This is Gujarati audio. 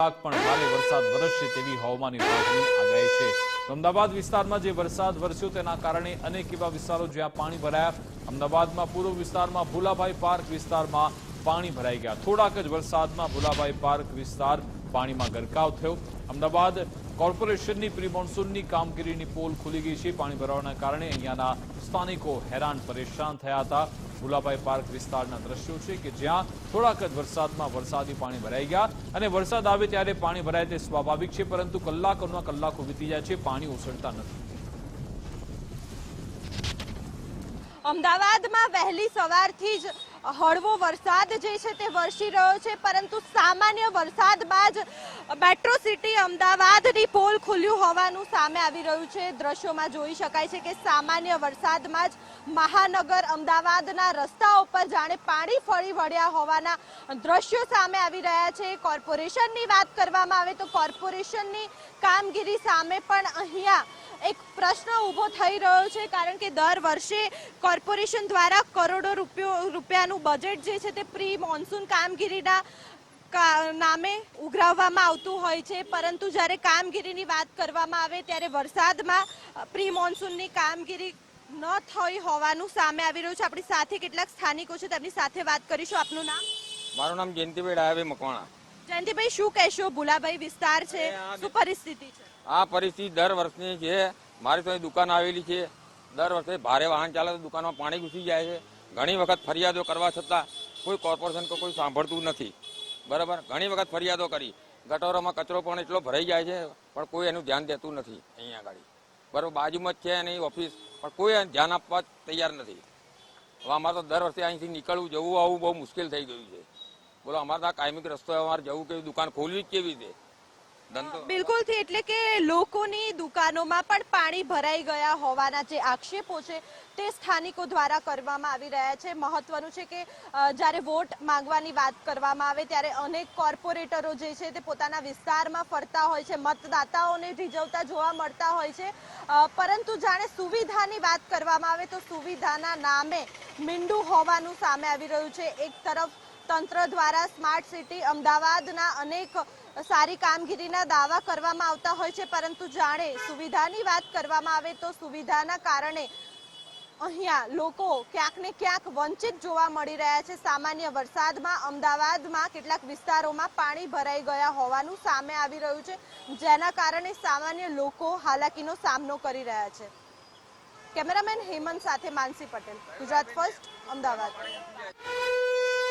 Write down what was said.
પણ ભારે વરસાદ વરસશે તેવી હવામાન વિભાગની છે. અમદાવાદ વિસ્તારમાં જે વરસાદ વરસ્યો તેના કારણે અનેક એવા વિસ્તારો જ્યાં પાણી ભરાયા. અમદાવાદમાં પૂર્વ વિસ્તારમાં ભુલાભાઈ પાર્ક વિસ્તારમાં પાણી ભરાઈ ગયા. થોડાક જ વરસાદમાં ભુલાભાઈ પાર્ક વિસ્તાર પાણીમાં ગરકાવ થયો. અમદાવાદ કોર્પોરેશનની પ્રી મોન્સૂનની કામગીરીની પોલ ખુલી ગઈ છે. પાણી ભરાવાના કારણે અહીંયાના સ્થાનિકો હેરાન પરેશાન થયા હતા. ભુલાભાઈ પાર્ક વિસ્તારના દ્રશ્યો છે કે જ્યાં થોડાક જ વરસાદમાં વરસાદી પાણી ભરાઈ ગયા અને વરસાદ આવે ત્યારે પાણી ભરાય તે સ્વાભાવિક છે, પરંતુ કલાકોના કલાકો વીતી જાય છે, પાણી ઓસરતા નથી. અમદાવાદમાં વહેલી સવારથી જ હળવો વરસાદ જે છે તે વરસી રહ્યો છે, પરંતુ સામાન્ય વરસાદ બાદ મેટ્રો સિટી અમદાવાદની પોલ ખુલ્યું હોવાનું સામે આવી રહ્યું છે. દ્રશ્યોમાં જોઈ શકાય છે કે સામાન્ય વરસાદમાં જ મહાનગર અમદાવાદના રસ્તાઓ પર જાણે પાણી ફરી વળ્યા હોવાના દ્રશ્યો સામે આવી રહ્યા છે. કોર્પોરેશનની વાત કરવામાં આવે તો કોર્પોરેશનની કામગીરી સામે પણ અહીંયા એક પ્રશ્ન ઊભો થઈ રહ્યો છે, કારણ કે દર વર્ષે કોર્પોરેશન દ્વારા કરોડો રૂપિયો, રૂપિયાનું બજેટ જે છે તે પ્રી મોન્સૂન કામગીરીના નામે ઉઘરાવવામાં આવતું હોય છે. પરંતુ જ્યારે કામગીરીની વાત કરવામાં આવે ત્યારે વરસાદમાં પ્રી મોન્સૂનની કામગીરી ન થઈ હોવાનું સામે આવી રહ્યું છે. આપણી સાથે કેટલાક સ્થાનિકો છે, તેમની સાથે વાત કરીશું. આપનું નામ? મારું નામ જયંતિભાઈ ડાયાભાઈ મકવાણા. જયંતિભાઈ શું કહેશો? ભુલાભાઈ વિસ્તાર છે શું પરિસ્થિતિ છે? આ પરિસ્થિતિ દર વર્ષની છે. મારી તો દુકાન આવેલી છે. દર વર્ષે ભારે વાહન ચાલે તો દુકાનમાં પાણી ઘૂસી જાય છે. ઘણી વખત ફરિયાદો કરવા છતાં કોઈ કોર્પોરેશન કોઈ સાંભળતું નથી. બરાબર? ઘણી વખત ફરિયાદો કરી. ગટોરોમાં કચરો પણ એટલો ભરાઈ જાય છે પણ કોઈ એનું ધ્યાન દેતું નથી અહીંયા આગળ. બરાબર? બાજુમાં જ છે એની ઓફિસ પણ કોઈ ધ્યાન આપવા તૈયાર નથી. હવે અમારે તો દર વર્ષે અહીંથી નીકળવું જવું આવવું બહુ મુશ્કેલ થઈ ગયું છે. બોલો, અમારે તો કાયમિક રસ્તો અમારે જવું કેવી દુકાન ખોલવી જ કેવી રીતે બિલકુલથી એટલે કે લોકોની દુકાનોમાં પણ પાણી ભરાઈ ગયા હોવાના જે આક્ષેપો છે, તે સ્થાનિકો દ્વારા કરવામાં આવી રહ્યા છે. મહત્વનું છે કે જ્યારે વોટ માંગવાની વાત કરવામાં આવે, ત્યારે અનેક કોર્પોરેટરો જે છે, તે પોતાના વિસ્તારમાં ફરતા હોય છે, મતદાતાઓને રીઝવતા જોવા મળતા હોય છે. પરંતુ જાણે સુવિધાની વાત કરવામાં આવે, તો સુવિધાના નામે મીંડું હોવાનું સામે આવી રહ્યું છે. એક તરફ તંત્ર દ્વારા સ્માર્ટ સિટી અમદાવાદના અનેક સારી કામગીરીના દાવા કરવામાં આવતા હોય છે, પરંતુ જાણે સુવિધાની વાત કરવામાં આવે તો સુવિધાના કારણે અહીંયા લોકો ક્યાંક ને ક્યાંક વંચિત જોવા મળી રહ્યા છે. સામાન્ય વરસાદમાં અમદાવાદમાં કેટલાક વિસ્તારોમાં પાણી ભરાઈ ગયા હોવાનું સામે આવી રહ્યું છે, જેના કારણે સામાન્ય લોકો હાલાકીનો સામનો કરી રહ્યા છે. કેમેરામેન હેમંત સાથે માનસી પટેલ, ગુજરાત ફર્સ્ટ, અમદાવાદ.